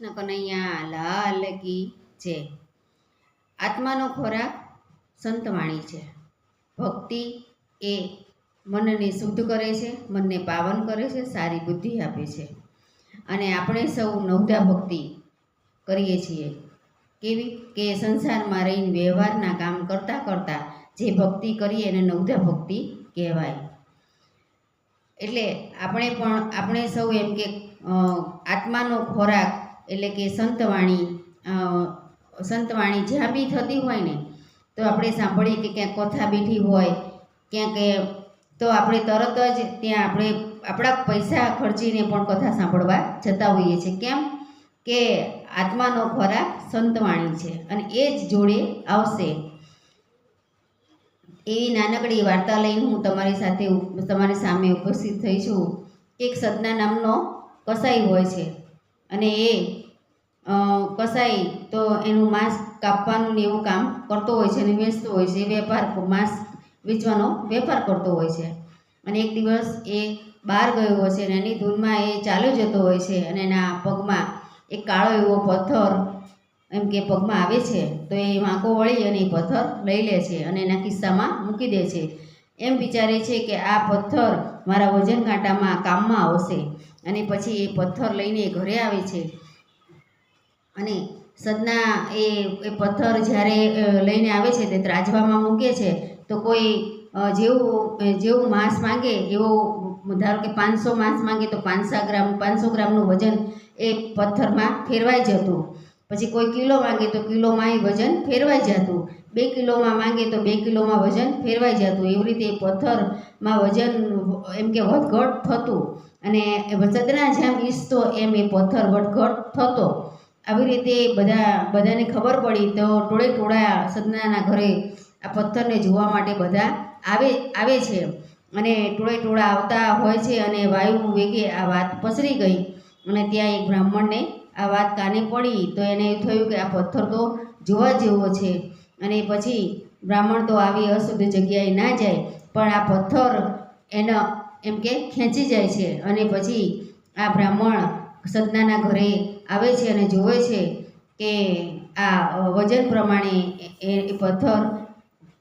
કૃષ્ણ કનૈયા, લાલ કી જય. આત્માનો ખોરાક સંતવાણી છે. ભક્તિ એ મનને શુદ્ધ કરે છે, મનને પાવન કરે છે, સારી બુદ્ધિ આપે છે. અને આપણે સૌ નવધા ભક્તિ કરીએ છીએ. કેવી? કે સંસારમાં રહીને વ્યવહારના કામ કરતાં કરતાં જે ભક્તિ કરીએ એને નવધા ભક્તિ કહેવાય. એટલે આપણે પણ, આપણે સૌ એમ કે આત્માનો ખોરાક એટલે કે સંતવાણી સંતવાણી જ્યાં બી થતી હોય ને, તો આપણે સાંભળીએ કે ક્યાંક કથા બેઠી હોય, ક્યાંક તો આપણે તરત જ ત્યાં આપણે આપણા પૈસા ખર્ચીને પણ કથા સાંભળવા જતા હોઈએ છીએ. કેમ કે આત્માનો ખોરાક સંતવાણી છે અને એ જ જોડે આવશે. એવી નાનકડી વાર્તા લઈને હું તમારી સાથે તમારી સામે ઉપસ્થિત થઈ છું. એક સદના નામનો કસાઈ હોય છે. અને એ કસાઈ તો એનું માંસ કાપવાનું ને એવું કામ કરતો હોય છે અને વેચતો હોય છે. વેપાર, માંસ વેચવાનો વેપાર કરતો હોય છે. અને એક દિવસ એ બહાર ગયો હોય છે અને એની ધૂનમાં એ ચાલ્યો જતો હોય છે અને એના પગમાં એક કાળો એવો પથ્થર એમ કે પગમાં આવે છે તો એ વાંકો વળી અને એ પથ્થર લઈ લે છે અને એના કિસ્સામાં મૂકી દે છે. એમ વિચારે છે કે આ પથ્થર મારા વજન કાંટામાં કામમાં આવશે અને પછી એ પથ્થર લઈને ઘરે આવે છે. અને સદના એ એ પથ્થર જ્યારે લઈને આવે છે તે ત્રાજવામાં મૂકે છે, તો કોઈ જેવું જેવું માંસ માંગે, એવો, ધારો કે પાંચસો માંસ માંગે, તો પાંચસો ગ્રામ, પાંચસો ગ્રામનું વજન એ પથ્થરમાં ફેરવાઈ જતું. પછી કોઈ કિલો માંગે, તો કિલોમાં એ વજન ફેરવાઈ જતું. બે કિલોમાં માંગે તો બે કિલોમાં વજન ફેરવાઈ જતું. એવી રીતે પથ્થરમાં વજન એમ કે વધઘટ થતું અને સદના જેમ ઈસતો એમ એ પથ્થર વધઘટ થતો. આવી રીતે બધા, બધાને ખબર પડી તો ટોળે ટોળા સદનાના ઘરે આ પથ્થરને જોવા માટે બધા આવે આવે છે. અને ટોળે ટોળા આવતા હોય છે અને વાયુ વેગે આ વાત પસરી ગઈ અને ત્યાં એક બ્રાહ્મણને આ વાત કાને પડી તો એને થયું કે આ પથ્થર તો જોવા જેવો છે. અને પછી બ્રાહ્મણ તો આવી અશુદ્ધ જગ્યાએ ના જાય, પણ આ પથ્થર એનો એમ કે ખેંચી જાય છે અને પછી આ બ્રાહ્મણ સદનાના ઘરે આવે છે અને જોવે છે કે આ વજન પ્રમાણે એ પથ્થર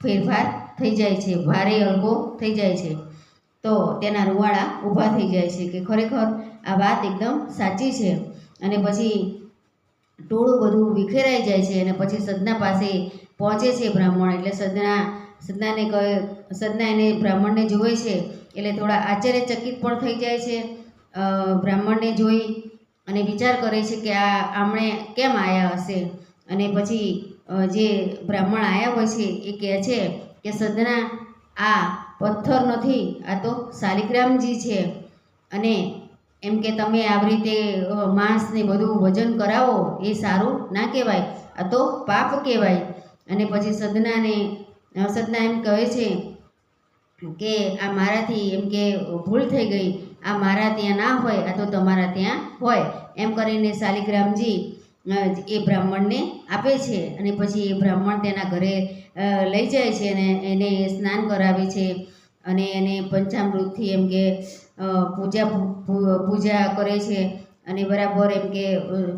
ફેરફાર થઈ જાય છે, ભારે હલકો થઈ જાય છે. તો તેના રૂવાડા ઊભા થઈ જાય છે કે ખરેખર આ વાત એકદમ સાચી છે. અને પછી ટોળું બધું વિખેરાઈ જાય છે અને પછી સદના પાસે પહોંચે છે બ્રાહ્મણ. એટલે સદના સદનાને કહે સદના એને બ્રાહ્મણને જુએ છે, એટલે થોડા આશ્ચર્યચકિત પણ થઈ જાય છે. બ્રાહ્મણને જોઈ અને વિચાર કરે છે કે આ આમણે કેમ આવ્યા હશે? અને પછી જે બ્રાહ્મણ આવ્યા હોય છે, એ કહે છે કે સદના આ પથ્થર નથી, આ તો શાલિગ્રામજી છે. અને એમ કે તમે આવી રીતે માંસને બધું વજન કરાવો, એ સારું ના કહેવાય. આ તો પાપ કહેવાય. અને પછી સદનાને સદના એમ કહે છે કે આ મારાથી એમ કે ભૂલ થઈ ગઈ. આ મારા ત્યાં ના હોય, આ તો તમારા ત્યાં હોય. એમ કરીને શાલિગ્રામજી એ બ્રાહ્મણને આપે છે અને પછી એ બ્રાહ્મણ તેના ઘરે લઈ જાય છે અને એને સ્નાન કરાવે છે. અને એને પંચામૃતથી એમ કે પૂજા પૂજા કરે છે. અને બરાબર એમ કે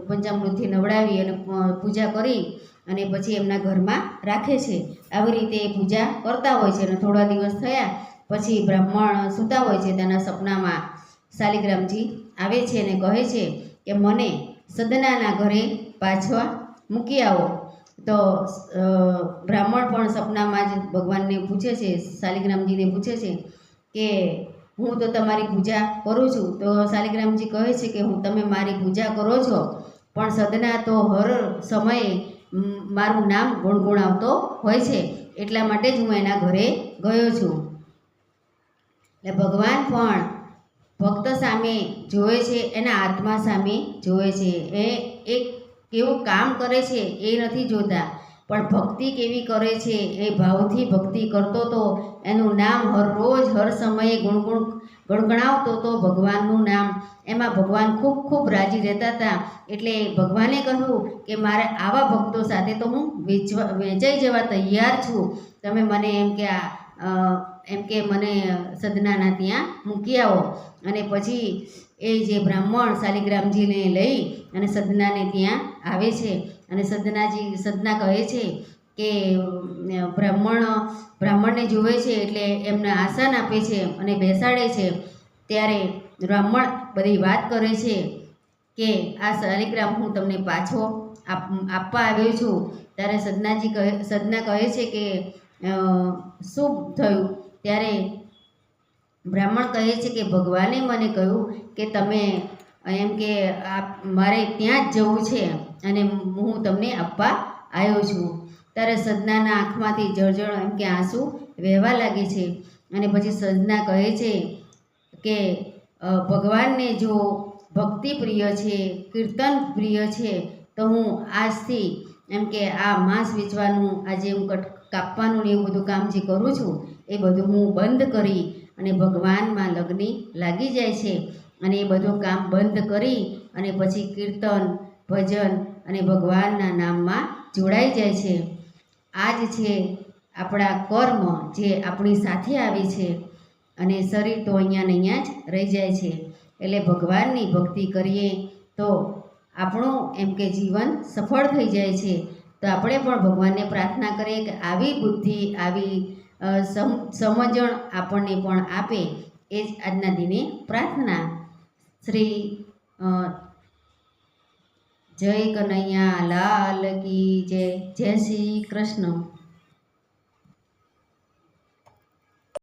પંચામૃતથી નવડાવી અને પૂજા કરી અને પછી એમના ઘરમાં રાખે છે. આવી રીતે પૂજા કરતા હોય છે અને થોડા દિવસ થયા પછી બ્રાહ્મણ સૂતા હોય છે. તેના સપનામાં શાલિગ્રામજી આવે છે અને કહે છે કે, મને સદનાના ઘરે પાછવા મૂકી આવો. તો બ્રાહ્મણ પણ સપનામાં જ ભગવાનને પૂછે છે, શાલિગ્રામજીને પૂછે છે કે હું તો તમારી પૂજા કરું છું. તો શાલિગ્રામજી કહે છે કે હું તમે મારી પૂજા કરો છો. પણ સદના તો હર સમયે મારું નામ ગુણગુણાવતો હોય છે. એટલા માટે જ હું એના ઘરે ગયો છું. એટલે ભગવાન પણ ભક્ત સામે જોવે છે, એના આત્મા સામે જોવે છે. એ એક કેવું કામ કરે છે એ નથી જોતા. પણ ભક્તિ કેવી કરે છે એ ભાવથી ભક્તિ કરતો તો એનું નામ હર રોજ હર સમયે ગુણગુણ ગણગણાવતો તો ભગવાનનું નામ. એમાં ભગવાન ખૂબ ખૂબ રાજી રહેતા હતા. એટલે ભગવાને કહ્યું કે મારે આવા ભક્તો સાથે તો હું વેચવા વેચાઈ જવા તૈયાર છું. તમે મને એમ કે આ એમ કે મને સદનાના ત્યાં મૂકી આવો. અને પછી એ જે બ્રાહ્મણ શાલિગ્રામજીને લઈ અને સદનાને ત્યાં આવે છે. અને સદનાજી સદના કહે છે કે બ્રાહ્મણ, બ્રાહ્મણને જુએ છે એટલે એમને આસન આપે છે અને બેસાડે છે. ત્યારે બ્રાહ્મણ બધી વાત કરે છે કે, આ શાલિગ્રામ હું તમને પાછો આપ, આપવા આવ્યો છું. ત્યારે સદનાજી કહે, સદના કહે છે કે શું થયું? ત્યારે બ્રાહ્મણ કહે છે કે, ભગવાને મને કહ્યું કે તમે એમ કે આપ મારે ત્યાં જ જવું છે અને હું તમને આપવા આવ્યો છું. ત્યારે સદનાના આંખમાંથી જળજળ એમ કે આંસુ વહેવા લાગે છે અને પછી સદના કહે છે કે ભગવાનને જો ભક્તિ પ્રિય છે, કીર્તન પ્રિય છે, તો હું આજથી એમ કે આ માંસ વેચવાનું, આજે હું કટ કાપવાનું ને એવું બધું કામ જે કરું છું, એ બધું હું બંધ કરી અને ભગવાનમાં લગ્ની લાગી જાય છે. અને એ બધું કામ બંધ કરી અને પછી કીર્તન, ભજન અને ભગવાનના નામમાં જોડાઈ જાય છે. આ જ છે આપણા કર્મ જે આપણી સાથે આવે છે અને શરીર તો અહીંયા ને અહીંયા જ રહી જાય છે. એટલે ભગવાનની ભક્તિ કરીએ તો આપણું એમ કે જીવન સફળ થઈ જાય છે. તો આપણે પણ ભગવાનને પ્રાર્થના કરીએ કે આવી બુદ્ધિ, આવી સમ, સમજણ આપણને પણ આપે. એ જ આજના દિને પ્રાર્થના. શ્રી જય કનૈયા લાલ કી જય જય શ્રી કૃષ્ણ.